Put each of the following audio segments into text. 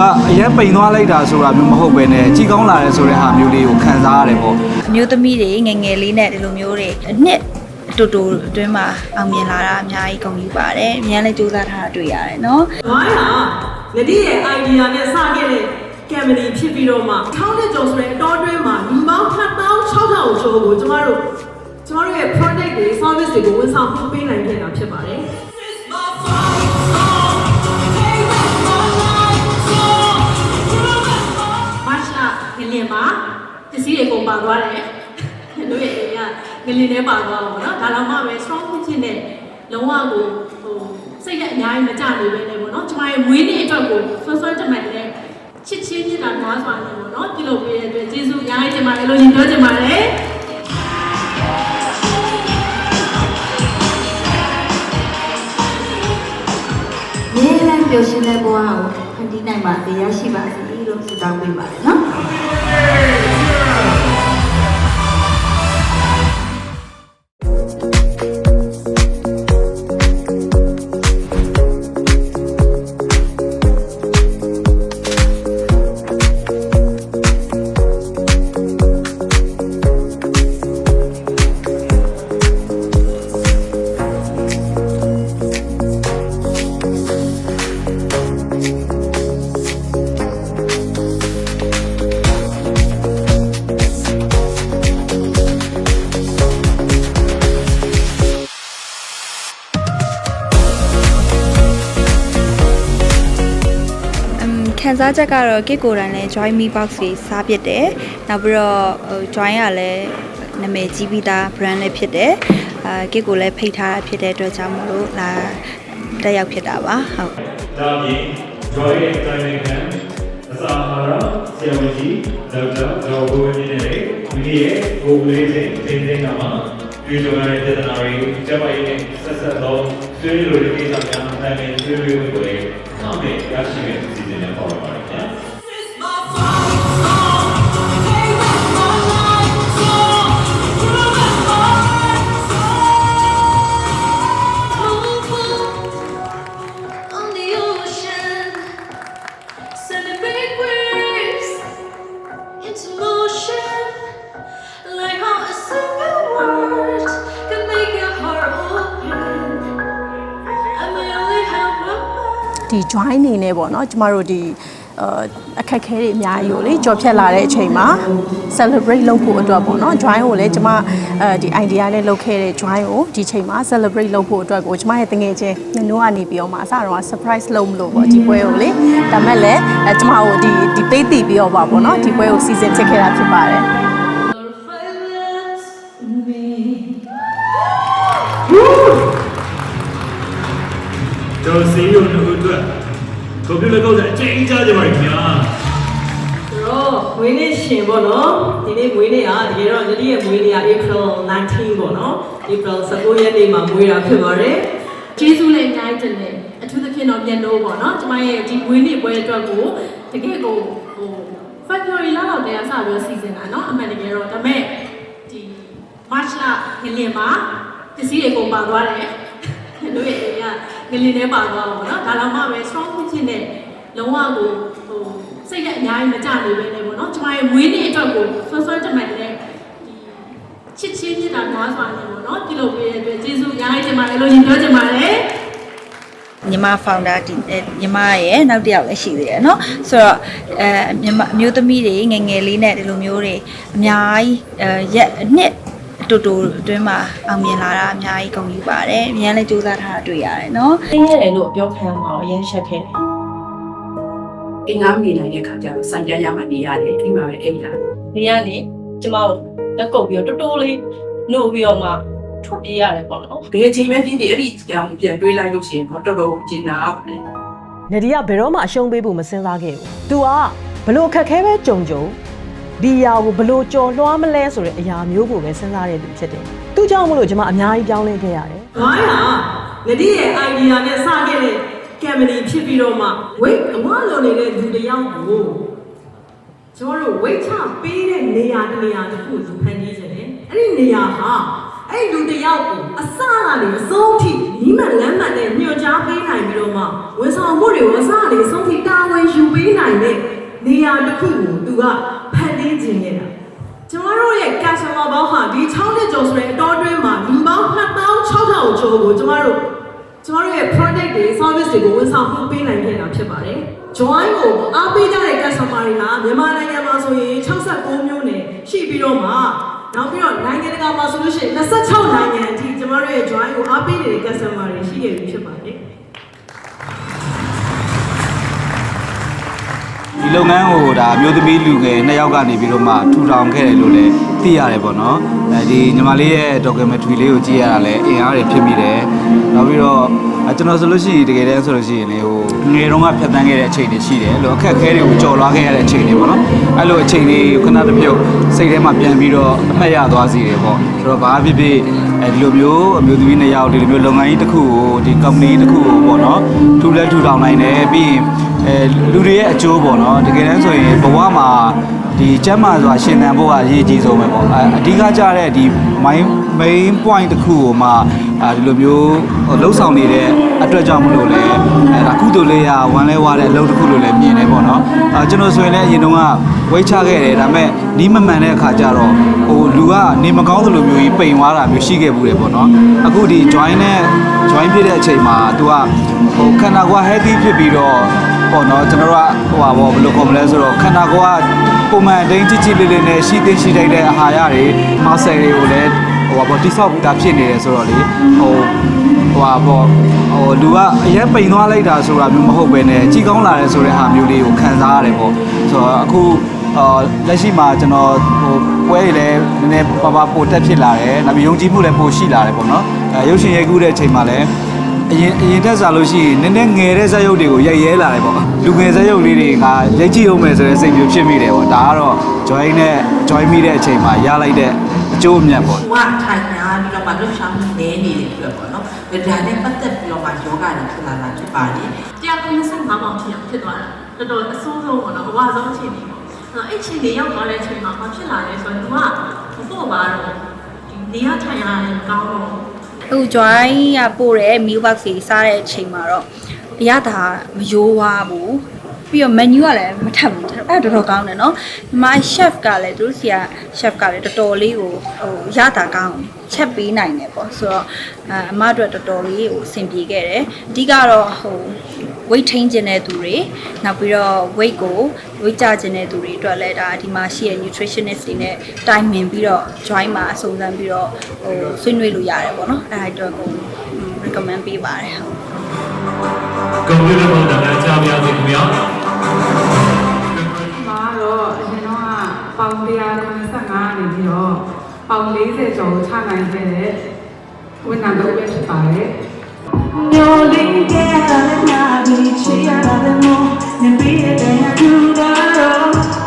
ကအရင်ပိန်သွားလိုက်တာဆိုတာမျိုးမဟုတ်ပဲねကြီးကောင်းလာတယ်ဆိုတဲ့ဟာမျိုးလေးကိုခံစားရတယ်ပေါ့အမျိုးသမီးတွေငယ်ငယ်လေးနဲ့ဒီလိုမျိုးတွေအနှစ်တူတူအတွင်းမှာအောင်မြင်လာတာအများကြီးကုန်ယူပါတယ်အများလည်းစူးစမ်းထားတာတွေ့ရတယ်နော်ဝိုင်းဟာငတိရဲ့ idea နဲ့စခဲ့တဲ့ company ဖြစ်ပြီးတော့မှထောင်းတဲ့ကြော်ဆိုတဲ့အတော်အတွင်းမှာဒီပေါင်း2600ကျော်ကိုကျမတို့ကျမတို့ရဲ့ product တွေ service တွေကိုဝန်ဆောင်မှုပေးနိုင်ခဲ့တာဖြစ်ပါတယ် သွားတယ်တို့ရဲ့အိမ်ကငလင်ထဲပါသွားတော့ဗောနော်ဒါတော့မှပဲ strong ဖြစ်တဲ့လုံးဝကိုဟိုစိတ်ကအများကြီးမကြနေပဲလေဗောနော်ကျမရဲ့မွေးနေ့အတွက်ကိုဆွဆွတမန်တဲ့ချစ်ချင်းမြတ်တာများစွာနဲ့ဗောနော်ပြုလုပ်ပေးတဲ့အတွက်ကျေးဇူးအများကြီးတင်ပါတယ်လို့ရင်ပြောချင်ပါတယ်မြဲတမ်းပျော်ရွှင်တဲ့ဘဝကိုဖန်တီးနိုင်ပါစေရရှိပါစေလို့ဆုတောင်းပေးပါတယ်နော် စားချက်ကတော့ kit ကိုယ်တိုင်လည်း join me box တွေစားပြစ်တယ်နောက်ပြီးတော့ဟို join ကလည်းနာမည်ကြီးပြီးသား brand လည်းဖြစ်တယ်အာ kit ကိုလည်းဖိတ်ထားတာဖြစ်တဲ့အတွက်ကြောင့်မလို့လာတက်ရောက်ဖြစ်တာပါဟုတ်ဒါပြင် Joy ရဲ့ Climate Camp အစာအာဟာရဆရာဝန်ကြီးဒေါက်တာဒေါ်ဘိုးမြင့်နဲ့မိမိရဲ့ကိုယ်လေးစဉ်တင်တင်ကမှာပြည်သူ့ရဲ့တဒနာရီကျမရဲ့ဆက်ဆက်သောဆွေးနွေးလိုတဲ့ကိစ္စများအတိုင်းနဲ့ဆွေးနွေးမှုတွေ နောက်နဲ့ရရှိတဲ့စီစဉ်နဲ့ပေါ်လာပါတယ်ခင် ဒီ join နေနေပေါ့နော်ကျမတို့ဒီအာအခက်အခဲတွေအများကြီးကိုလေကြော်ဖြတ်လာတဲ့အချိန်မှာ celebrate လုပ်ဖို့အတွက်ပေါ့နော် join ကိုလည်းကျမအဲဒီ idea နဲ့လုပ်ခဲ့တဲ့ join ကိုဒီချိန်မှာ celebrate လုပ်ဖို့အတွက်ကိုကျမရဲ့တငယ်ချင်းနနိုးကနေပြီးတော့မှအစတော့ surprise လုပ်မလို့ပေါ့ဒီပွဲကိုလေဒါမဲ့လည်းအဲကျမကိုဒီဒီပေးတည်ပြီးတော့ပါပေါ့နော်ဒီပွဲကိုစီစဉ်ဖြစ်ခဲ့တာဖြစ်ပါတယ် ကျွန်တော်စီရုံတို့အတွက်ကွန်ပျူတာကောက်တဲ့အကျဉ်းကြီးကြကြပါခင်ဗျာတော့မွေးနေ့ရှင်ပေါ့နော်ဒီနေ့မွေးနေ့ကတကယ်တော့ယတိရဲ့မွေးနေ့က April 19ပေါ့နော် April 19ရက်နေ့မှာမွေးတာဖြစ်ပါတယ်ကျေးဇူးလည်းအများကြီးတင်တယ်အထူးသဖြင့်တော့မြန်လို့ပေါ့နော်ကျမရဲ့ဒီမွေးနေ့ပွဲအတွက်ကိုတကယ်ကိုဟို February လလောက်တည်းကစပြီးစီစဉ်တာနော်အမှန်တကယ်တော့ဒါပေမဲ့ဒီ March လငလင်မှာပစ္စည်းတွေကုန်ပါသွားတယ်တို့ရဲ့အိမ်က ငလင်ထဲပါသွားတော့ပေါ့နော်ဒါတော့မှပဲ strong ဖြစ်တဲ့လုံးဝကိုဟိုစိတ်ကအများကြီးမကြနေပဲねပေါ့နော်ကျမရဲ့မွေးနေ့အတွက်ကိုဆွဆွတမန်တဲ့ဒီ ချစ်ချင်းမြတ်တာများစွာနဲ့ပေါ့နော်ပြုလုပ်ပေးတဲ့အတွက်ကျေးဇူးအများကြီးတင်ပါတယ်လို့ရင်ပြောချင်ပါတယ် ညီမ founder ဒီအဲညီမရဲ့နောက်တစ်ယောက်လည်းရှိသေးတယ်เนาะဆိုတော့အဲညီမအမျိုးသမီးတွေငယ်ငယ်လေးနဲ့ဒီလိုမျိုးတွေအများကြီးအဲရက်အနှစ် တိုတိုအတွင်းမှာအောင်မြင်လာတာအများကြီးဂုဏ်ယူပါတယ်အများလည်းစူးစမ်းထားတာတွေ့ရတယ်နော်သင်ရတယ်လို့ပြောခံရမှာတော့ရမ်းရှက်ခဲ့တယ်အင်းငါမြင်နိုင်တဲ့ခါကျတော့စံကြမ်းရမှနေရတယ်အိမ်မှာပဲအိမ်လာနေရနေကျမတို့လက်ကုပ်ပြီးတော့တိုးတိုးလေးနှုတ်ပြီးတော့မှထွက်ပြေးရတယ်ပေါ့နော်ဘယ်အချိန်မှဖြစ်ဖြစ်အဲ့ဒီကြောင်ပြန်တွေးလိုက်လို့ရှိရင်တော့တော်တော်ကျဉ်းနာပါတယ်နေဒီကဘယ်တော့မှအရှုံးပေးဖို့မစဉ်းစားခဲ့ဘူး तू ကဘလို့ခက်ခဲပဲကြုံကြုံ ဒီအရာကိုဘလို့ကြော်လွှားမလဲဆိုတဲ့အရာမျိုးကိုပဲစဉ်းစားတဲ့သူဖြစ်တယ်။သူကြောင့်မလို့ကျွန်မအများကြီးပြောင်းလဲခဲ့ရတယ်ဝိုင်းဟာငတိရဲ့ idea နဲ့စခဲ့တဲ့ company ဖြစ်ပြီးတော့မှ wait အမလိုနေတဲ့လူတစ်ယောက်ကိုကျွန်တော်တို့ wait ချပေးတဲ့နေရာတစ်နေရာတစ်ခုကိုဖန်တီးခြင်းတယ်အဲ့ဒီနေရာဟာအဲ့အဲ့ဒီလူတစ်ယောက်ကိုအစကနေအဆုံးထိညီမလမ်းမှန်နဲ့ညွှန်ကြားပေးနိုင်ပြီးတော့မှဝန်ဆောင်မှုတွေကိုအစကနေအဆုံးထိတာဝန်ယူပေးနိုင်တဲ့နေရာတစ်ခုကိုသူက ဖန်တီးခြင်းနေတာကျွန်တော်တို့ရဲ့ customer ဘောင်းဟာဒီ6နှစ်ကျော်ဆိုတဲ့အတော်အတွင်းမှာလူပေါင်း2600ကျော်ကိုကျွန်တော်တို့ကျွန်တော်တို့ရဲ့ product တွေ service တွေကိုဝန်ဆောင်မှုပေးနိုင်ခဲ့တာဖြစ်ပါတယ်။ join ကိုအားပေးကြတဲ့ customer တွေဟာမြန်မာနိုင်ငံမှာဆိုရင်69မျိုးနဲ့ရှိပြီးတော့မှနောက်ပြီးတော့နိုင်ငံတကာမှာဆိုလို့ရှိရင်26နိုင်ငံအထိကျွန်တော်တို့ရဲ့ join ကိုအားပေးနေတဲ့ customer တွေရှိခဲ့ပြီဖြစ်ပါတယ်။ ဒီလုပ်ငန်းကိုဒါမျိုးသမီးလူငယ်နှစ်ယောက်ကနေပြီးတော့မှထူထောင်ခဲ့တယ်လို့လည်းသိရတယ်ပေါ့နော်အဲဒီညီမလေးရဲ့ documentary လေးကိုကြည့်ရတာလည်းအင်အားတွေဖြစ်မိတယ်နောက်ပြီးတော့အဲကျွန်တော်ဆိုလို့ရှိရင်တကယ်တမ်းဆိုလို့ရှိရင်လေဟိုငယ်တုန်းကဖြတ်တန်းခဲ့တဲ့အချိန်တွေရှိတယ်အဲ့လိုအခက်အခဲတွေကိုကြော်လွှားခဲ့ရတဲ့အချိန်တွေပေါ့နော်အဲ့လိုအချိန်တွေခဏတစ်ပြုတ်စိတ်ထဲမှာပြန်ပြီးတော့အမှတ်ရသွားစီတယ်ပေါ့ဆိုတော့ဘာဖြစ်ဖြစ်အဲဒီလိုမျိုးအမျိုးသမီးနှစ်ယောက်ဒီလိုမျိုးလုပ်ငန်းကြီးတစ်ခုကိုဒီ company တစ်ခုကိုပေါ့နော်ထူလဲထူထောင်နိုင်တယ်ပြီးရင် အဲလူတွေရဲ့အကျိုးပေါ့နော်တကယ်တမ်းဆိုရင်ဘဝမှာဒီကျမ်းမာစွာရှင်သန်ဖို့ကအရေးကြီးဆုံးပဲပေါ့အဲအဓိကကြတဲ့ဒီ main main point တစ်ခုကိုမှအဲဒီလိုမျိုးဟိုလှုပ်ဆောင်နေတဲ့အတွက်ကြောင့်မလို့လဲအဲဒါကုသိုလ်လေးရဝမ်းလဲဝါတဲ့အလုပ်တစ်ခုလို့လည်းမြင်နေပေါ့နော်အဲကျွန်တော်ဆိုရင်လည်းအရင်တုန်းကဝိတ်ချခဲ့တယ်ဒါပေမဲ့နီးမမှန်တဲ့အခါကျတော့ဟိုလူကနေမကောင်းသလိုမျိုးကြီးပိန်သွားတာမျိုးရှိခဲ့ဘူးတယ်ပေါ့နော်အခုဒီ join နဲ့ join ဖြစ်တဲ့အချိန်မှာ तू ကဟိုခန္ဓာကိုယ် healthy ဖြစ်ပြီးတော့ ပေါ့နော်ကျွန်တော်တို့ကဟိုပါဘောဘယ်လိုခေါ်မလဲဆိုတော့ခန္ဓာကိုယ်ကပုံမှန်အတိုင်းကြည်ကြည်လေးလေးနဲ့ရှိသိရှိတိုက်တဲ့အာဟာရတွေမဆယ်တွေကိုလည်းဟိုပါဘောတိဆောက်ပြီးသားဖြစ်နေတယ်ဆိုတော့လေဟိုဟိုပါဘောဟိုလူကအရင်ပိန်သွားလိုက်တာဆိုတာမျိုးမဟုတ်ပဲねကြည်ကောင်းလာတယ်ဆိုတဲ့ဟာမျိုးလေးကိုခံစားရတယ်ပေါ့ဆိုတော့အခုအော်လက်ရှိမှာကျွန်တော်ဟိုပွဲတွေလည်းနည်းနည်းပါပါပိုတက်ဖြစ်လာတယ်။နောက်ပြီးယုံကြည်မှုလည်းပိုရှိလာတယ်ပေါ့နော်။အဲရုပ်ရှင်ရိုက်ကူးတဲ့အချိန်မှာလည်း အရင်အရင်တက်စားလို့ရှိရင်နည်းနည်းငယ်တဲ့ဇက်ရုပ်တွေကိုရိုက်ရဲလာတယ်ပေါ့လူငယ်ဇက်ရုပ်လေးတွေကရိုက်ကြည့်အောင်မယ်ဆိုတဲ့စိတ်မျိုးဖြစ်မိတယ်ပေါ့ဒါကတော့ join နဲ့ join မိတဲ့အချိန်မှာရလိုက်တဲ့အကျိုးအမြတ်ပေါ့ဟိုကထိုင်ညာပြီးတော့မှလှုပ်ရှားမှုနည်းနေတဲ့အတွက်ပေါ့နော်ဒါနဲ့ပတ်သက်ပြီးတော့မှယောဂတွေဖြစ်လာတာဖြစ်ပါတယ်တရားကို25ပေါင်ဖြစ်အောင်ဖြစ်သွားတာတော်တော်အဆိုးဆုံးပေါ့နော်အဝါဆုံးအခြေအနေပေါ့အဲ့အဲ့ချိန်တွေရောက်သွားတဲ့အချိန်မှာမဖြစ်လာလဲဆိုတော့ तू ကဘို့ပါတော့ဒီနေရာထိုင်ရတယ်မကောင်းတော့ အခု join ရပို့တဲ့ meal box ကြီးစားတဲ့အချိန်မှာတော့အရသာမယိုးဝါဘူး ပြီးတော့ menu ကလည်းမထပ်ဘူးအဲ့ဒါတော်တော်ကောင်းတယ်နော်ဒီမှာ chef ကလည်းသူတို့ဆီက chef ကလည်းတော်တော်လေးကိုဟိုရတာကောင်းချက်ပေးနိုင်တယ်ပေါ့ဆိုတော့အအမအတွက်တော်တော်လေးကိုအဆင်ပြေခဲ့တယ်အဓိကတော့ဟို weight ထိန်းခြင်းတဲ့သူတွေနောက်ပြီးတော့ weight ကို weight ကျခြင်းတဲ့သူတွေအတွက်လည်းဒါဒီမှာရှိတဲ့ nutritionist တွေနဲ့တိုင်ပင်ပြီးတော့ join မှာအစုံစမ်းပြီးတော့ဟိုဆွေးနွေးလို့ရတယ်ပေါ့နော်အဲ့ဒါအတွက်ကို recommend ပေးပါတယ်ဟုတ်ကွန်ပျူတာပေါ်တာကြားပြရစီခင်ဗျာ ပေါင်195နေပြီးတော့ပေါင်40ကျော်ကိုချနိုင်ခဲ့တဲ့ဝန်ထမ်းတော့ပဲဖြစ်ပါတယ်ညိုလေးကလည်းငါဒီချီရတာလည်းမို့နေပြီးတဲ့သူတော့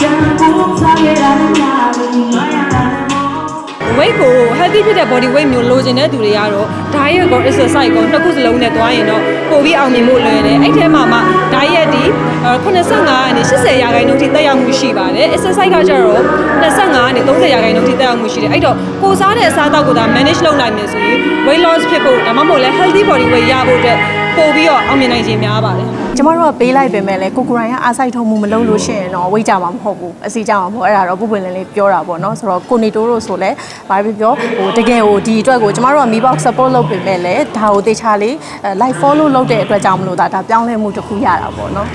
ကြံဖို့စားရတာလည်းငါဒီငါရတာလည်းမို့ weight ကို healthy ဖြစ်တဲ့ body weight မျိုးလိုချင်တဲ့သူတွေကတော့ diet ကို exercise ကိုနှစ်ခုစလုံးနဲ့တွားရင်တော့ပိုပြီးအောင်မြင်ဖို့လွယ်တယ်အဲ့ထဲမှာမှ diet ဒီ 85ကနေ80ရာခိုင်နှုန်းထိတက်ရောက်မှုရှိပါတယ် exercise ကကျတော့25ကနေ30ရာခိုင်နှုန်းထိတက်ရောက်မှုရှိတယ်အဲ့တော့ကိုစားတဲ့အစားအသောက်ကိုဒါ manage လုပ်နိုင်မယ်ဆိုရင် weight loss ဖြစ်ဖို့ဒါမှမဟုတ်လဲ healthy body weight ရဖို့အတွက်ပိုပြီးတော့အောင်မြင်နိုင်ခြင်းများပါတယ်ကျမတို့ကပေးလိုက်ပေမဲ့လည်းကိုကိုရိုင်းကအားစိုက်ထုံမှုမလုပ်လို့ရှိရင်တော့ဝိတ်ကြမှာမဟုတ်ဘူးအစီကြမှာမဟုတ်အဲ့ဒါတော့ပုပ်ပွင့်လင်းလေးပြောတာပေါ့နော်ဆိုတော့ကိုနေတိုးတို့ဆိုလည်းဘာပဲပြောဟိုတကယ်ဟိုဒီအတွက်ကိုကျမတို့ကမီဘောက် support လုပ်ပေမဲ့လည်းဒါကိုတေချာလေး live follow လုပ်တဲ့အတွက်ကြောင့်မလို့ဒါဒါပြောင်းလဲမှုတစ်ခုရတာပေါ့နော်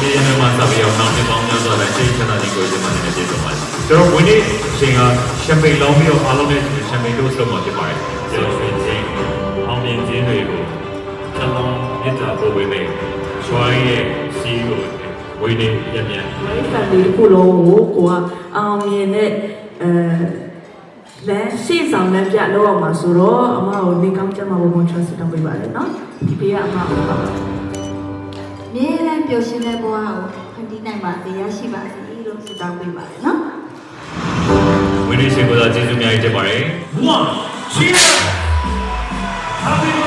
ဝင်းနေရမှာစပြီးအောင်နောက်တစ်ပေါင်းများစွာလည်းချိန်ချတာဒီကိုဒီမှာနေပြည့်စုံပါတယ်ကျွန်တော်ဝင်းနေချိန်ကရှမ်ပိန်လောင်းပြီးတော့အားလုံးနဲ့ရှမ်ပိန်တို့ဆက်မှာဖြစ်ပါတယ်ကျွန်တော်ရှင်ချင်းအောင်မြင်ခြင်းတွေကိုကျွန်တော်မြစ်တာပို့ပေးမယ်ချွိုင်းရဲ့စီးကိုဝင်းနေရမြန်မိတ်ဖက်လေးတစ်ခုလုံးကိုကိုကအောင်မြင်တဲ့အဲလမ်းရှေ့ဆောင်လမ်းပြလောက်အောင်မှာဆိုတော့အမကိုနေကောင်းကြမှာဘုံဘုံချစ်တောင်းပေးပါလေနော်ဒီပေးကအမကိုပါ အမြဲတမ်းပျော်ရွှင်တဲ့ဘဝကိုဖန်တီးနိုင်ပါစေရရှိပါစေလို့ဆုတောင်းပေးပါတယ်နော်ဝိရိယရှင်ကိုသာကျေးဇူးအများကြီးတင်ပါတယ်1 2 3 Happy